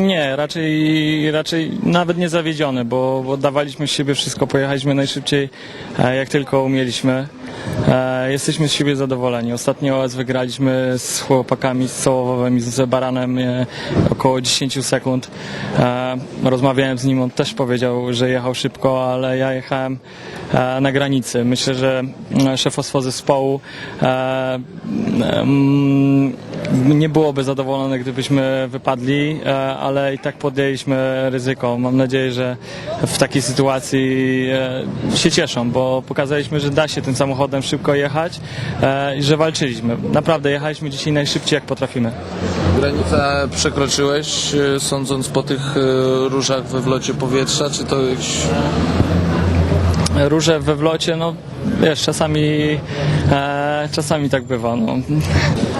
Nie, raczej, raczej nawet nie zawiedziony, bo, bo dawaliśmy z siebie wszystko, pojechaliśmy najszybciej e, jak tylko umieliśmy. E, Jesteśmy z siebie zadowoleni. Ostatnio OS wygraliśmy z chłopakami z Sołowowymi, z Baranem e, około 10 sekund. E, Rozmawiałem z nim, on też powiedział, że jechał szybko, ale ja jechałem e, na granicy. Myślę, że mm, szefostwo zespołu e, nie byłoby zadowolone, gdybyśmy wypadli, e, ale i tak podjęliśmy ryzyko. Mam nadzieję, że w takiej sytuacji e, się cieszą, bo pokazaliśmy, że da się tym samochodem szybko jechać e, i że walczyliśmy. Naprawdę jechaliśmy dzisiaj najszybciej, jak potrafimy. Granicę przekroczyłeś, sądząc po tych różach we wlocie powietrza, czy to jakiś... Róże we wlocie, no wiesz, czasami, e, czasami tak bywa. No.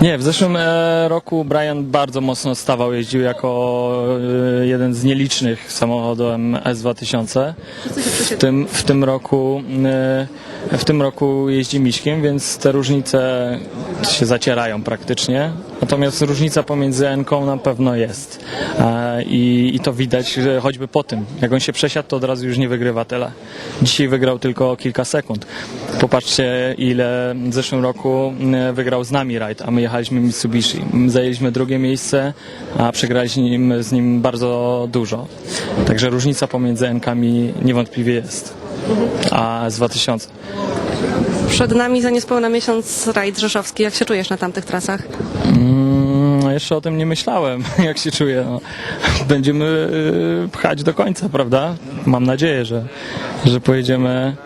Nie, w zeszłym e, roku Brian bardzo mocno stawał, jeździł jako e, jeden z nielicznych samochodem S2000. W tym, w tym roku e, w tym roku jeździ Miśkiem, więc te różnice się zacierają praktycznie. Natomiast różnica pomiędzy N-ką na pewno jest. I, I to widać, choćby po tym, jak on się przesiadł, to od razu już nie wygrywa tyle. Dzisiaj wygrał tylko kilka sekund. Popatrzcie, ile w zeszłym roku e, wygrał z nami rajd, a my jechaliśmy Mitsubishi. Zajęliśmy drugie miejsce, a przegraliśmy z nim, z nim bardzo dużo. Także różnica pomiędzy N-kami niewątpliwie jest. A z 2000. Przed nami za niespełna miesiąc rajd rzeszowski. Jak się czujesz na tamtych trasach? Mm, no jeszcze o tym nie myślałem, jak się czuję. No. Będziemy y, pchać do końca, prawda? Mam nadzieję, że, że pojedziemy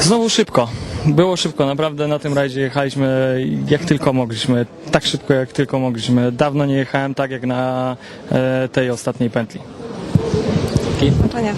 znowu szybko. Było szybko, naprawdę na tym rajdzie jechaliśmy jak tylko mogliśmy, tak szybko jak tylko mogliśmy. Dawno nie jechałem tak jak na e, tej ostatniej pętli. Zobaczenia.